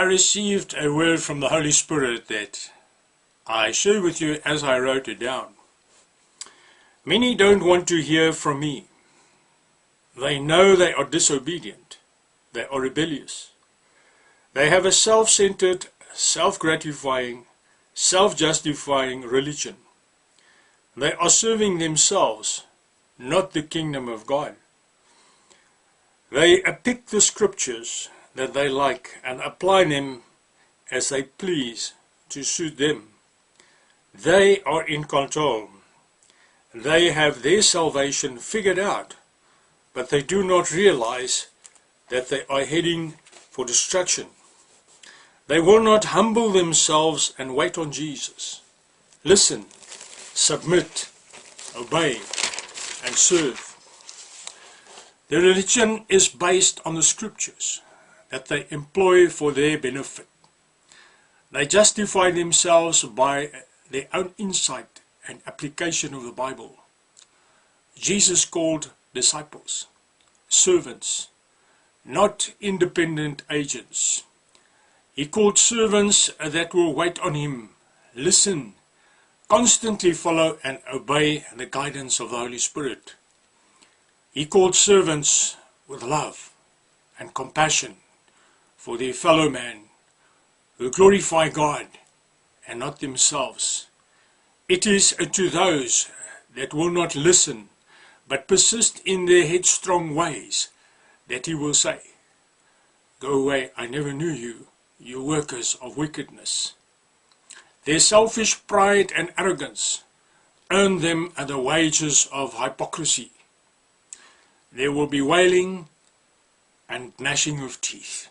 I received a word from the Holy Spirit that I share with you as I wrote it down. Many don't want to hear from me. They know they are disobedient. They are rebellious. They have a self-centered, self-gratifying, self-justifying religion. They are serving themselves, not the kingdom of God. They pick the scriptures that they like and apply them as they please to suit them. They are in control. They have their salvation figured out, but they do not realize that they are heading for destruction. They will not humble themselves and wait on Jesus. Listen, submit, obey, and serve. The religion is based on the scriptures that they employ for their benefit. They justify themselves by their own insight and application of the Bible. Jesus called disciples servants, not independent agents. He called servants that will wait on him, listen, constantly follow and obey the guidance of the Holy Spirit. He called servants with love and compassion for their fellow man who glorify God and not themselves. It is to those that will not listen but persist in their headstrong ways that he will say, Go away, I never knew you, you workers of wickedness. Their selfish pride and arrogance earn them the wages of hypocrisy. There will be wailing and gnashing of teeth.